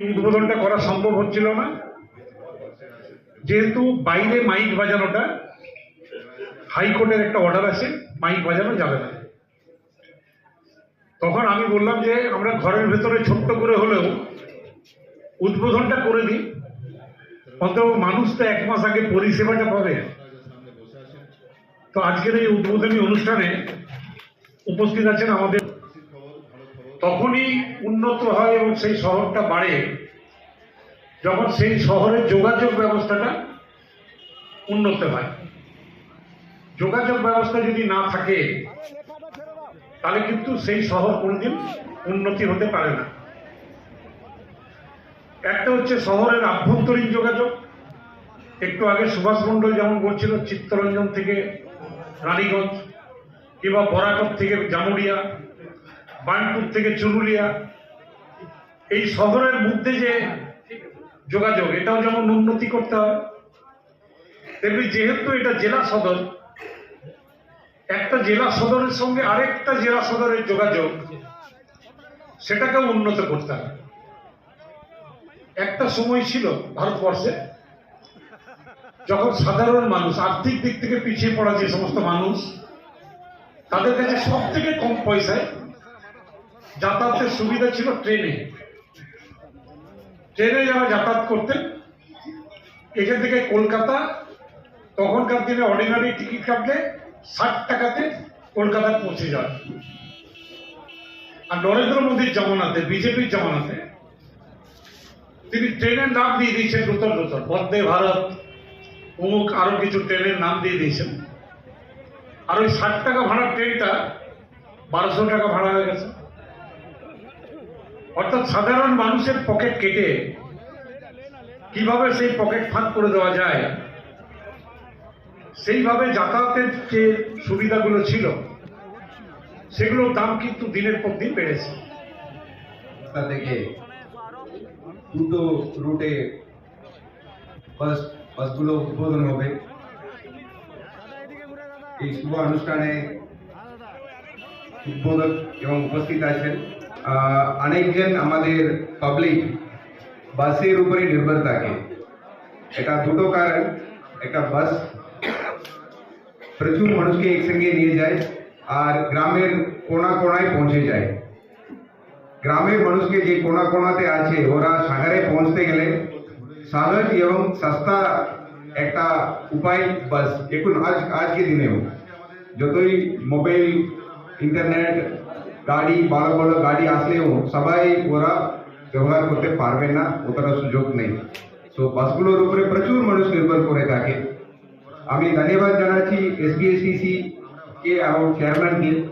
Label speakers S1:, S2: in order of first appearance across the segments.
S1: উদ্বোধনটা করা সম্ভব হচ্ছিল না। যেহেতু বাইরে মাইক বাজানোটা, হাইকোর্টের একটা অর্ডার আছে, মাইক বাজানো যাবে না। তখন আমি বললাম যে, আমরা ঘরের ভেতরে ছোট্ট করে হলেও উদ্বোধনটা করে দিই। অন্তত মানুষ তো এক মাস আগে পরিষেবাটা পাবে। তো আজকের এই উদ্বোধনী অনুষ্ঠানে উপস্থিত আছেন আমাদের তখনই উন্নত হয় এবং সেই শহরটা বাড়ে। যখন সেই শহরের যোগাযোগ ব্যবস্থাটা উন্নত হয়। যোগাযোগ ব্যবস্থা যদি না থাকে, তাহলে কিন্তু সেই শহর কোনোদিন উন্নতি হতে পারে না। একটা হচ্ছে শহরের আভ্যন্তরীণ যোগাযোগ। একটু আগে সুভাষ মণ্ডল যেমন বলছিল, চিত্তরঞ্জন থেকে রানীগঞ্জ কিংবা বরাকত থেকে জামুরিয়া বানপুর থেকে চুরুলিয়া, এই শহরের মধ্যে যে যোগাযোগ, এটাও যেমন উন্নতি করতে হয়, তেমনি যেহেতু এটা জেলা সদর, একটা জেলা সদরের সঙ্গে আরেকটা জেলা সদরের যোগাযোগ সেটাকেও উন্নত করতে হবে একটা সময় ছিল ভারতবর্ষে, যখন সাধারণ মানুষ, আর্থিক দিক থেকে পিছিয়ে পড়া যে সমস্ত মানুষ, তাদের কাছে সব থেকে কম পয়সায় যাতায়াতের সুবিধা ছিল ট্রেনে। ট্রেনে যারা যাতায়াত করতেন, এখান থেকে কলকাতা, তখনকার দিনে অর্ডিনারি টিকিট কাটলে ষাট টাকাতে কলকাতায় পৌঁছে যায় আর নরেন্দ্র মোদীর জামানাতে, বিজেপির জামানাতে, তিনি ট্রেনের নাম দিয়ে দিয়েছেন নতুন নতুন, বন্দে ভারত অমুক আরও কিছু ট্রেনের নাম দিয়ে দিয়েছেন। আর ওই ষাট টাকা ভাড়ার ট্রেনটা বারোশো টাকা ভাড়া হয়ে গেছে। অর্থাৎ সাধারণ মানুষের পকেট কেটে কীভাবে সেই পকেট ফাঁক করে দেওয়া যায়, সেইভাবে যাতায়াতের যে সুবিধাগুলো ছিল, সেগুলোর দাম কিন্তু দিনের পর দিন বেড়েছে।
S2: রাস্তা থেকে দুটো রুটে বাস বাসগুলো উদ্বোধন হবে। এই শুভ অনুষ্ঠানে উদ্বোধক এবং উপস্থিত আছেন অনেকজন আমাদের পাবলিক বাসের উপরে নির্ভর থাকে। এটা দুটো কারণ। একটা বাস প্রচুর মানুষকে একসঙ্গে নিয়ে যায় আর গ্রামের কোনা কোনায় পৌঁছে যায়। গ্রামের মানুষকে যে কোনা কোনাতে আছে, ওরা সাগরে পৌঁছতে গেলে সহজ এবং সস্তা একটা উপায় বাস এখন আজ আজকে দিনেও যতই মোবাইল ইন্টারনেট গাড়ি ভালো ভালো গাড়ি আসলেও সবাই ওরা ব্যবহার করতে পারবে না, অতটা সুযোগ নেই। তো বাসগুলোর উপরে প্রচুর মানুষ নির্ভর করে থাকে। আমি ধন্যবাদ জানাচ্ছি এসবিএসটিসি কে এবং চেয়ারম্যানকে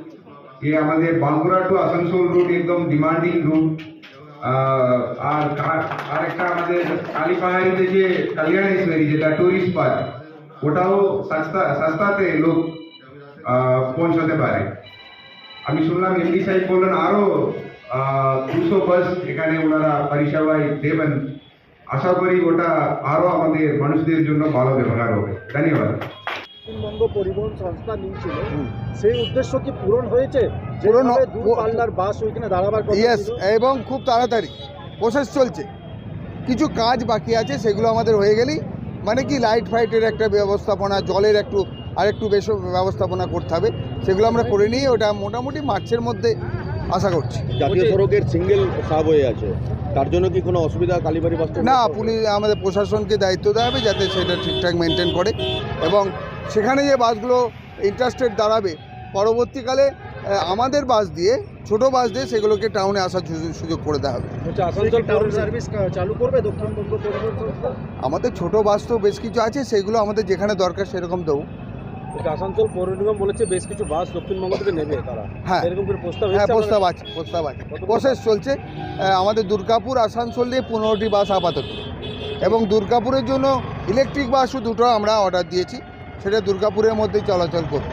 S2: যে আমাদের বাঁকুড়া টু আসানসোল রুট একদম ডিমান্ডিং রুট আর কা- আর একটা আমাদের কালীপাহাড়িতে যে কল্যাণেশ্বরী, যেটা টুরিস্ট পার্ক ওটাও সস্তা, সস্তাতে লোক পৌঁছতে পারে। আমি শুনলাম এমডি সাহেব বললেন আরও দুশো বাস এখানে ওনারা পরিষেবায় দেবেন। আশা করি ওটা আরও আমাদের মানুষদের জন্য ভালো ব্যবহার হবে। ধন্যবাদ।
S3: পশ্চিমবঙ্গ পরিবহন সংস্থা নিয়েছিল। সেই উদ্দেশ্য কি পূরণ হয়েছে?
S4: পূরণ হ-
S3: যেভাবে দূর পাল্লার বাস ওইখানে দাঁড়াবার কথা
S4: ইয়েস এবং খুব তাড়াতাড়ি। প্রসেস চলছে। কিছু কাজ বাকি আছে সেগুলো আমাদের হয়ে গেলেই মানে কি লাইট ফাইটের একটা ব্যবস্থাপনা জলের একটু আরেকটু বেশ ব্যবস্থাপনা করতে হবে। সেগুলো আমরা করে নিয়ে ওটা মোটামুটি মার্চের মধ্যে আশা করছি।
S5: জাতীয় সড়কের সিঙ্গেল সাব হয়ে আছে। তার জন্য কি কোনো অসুবিধা কালীবাড়ি বাস?
S4: না পুলিশ আমাদের প্রশাসনকে দায়িত্ব দেওয়া হবে যাতে সেটা ঠিকঠাক মেনটেন করে। এবং সেখানে যে বাসগুলো ইন্টারেস্টেড দাঁড়াবে পরবর্তীকালে আমাদের বাস দিয়ে ছোট বাস দিয়ে সেগুলোকে টাউনে আসার সুযোগ- সুযোগ করে দেওয়া হবে।
S3: টাউন সার্ভিস চালু করবে দক্ষিণবঙ্গ পরিবহন সংস্থা
S4: আমাদের ছোট বাস তো বেশ কিছু আছে সেগুলো আমাদের যেখানে দরকার সেরকম দেবো।
S3: আসানসোল পৌর নিগম বলেছে বেশ কিছু বাস দক্ষিণবঙ্গ থেকে নেবে তারা।
S4: হ্যাঁ।
S3: এরকম করে প্রস্তাব
S4: হ্যাঁ প্রস্তাব আছে প্রস্তাব আছে। প্রসেস চলছে। আমাদের দুর্গাপুর আসানসোল দিয়ে পনেরোটি বাস আপাতত। এবং দুর্গাপুরের জন্য ইলেকট্রিক বাসও দুটো আমরা অর্ডার দিয়েছি। সেটা দুর্গাপুরের মধ্যেই চলাচল করবে।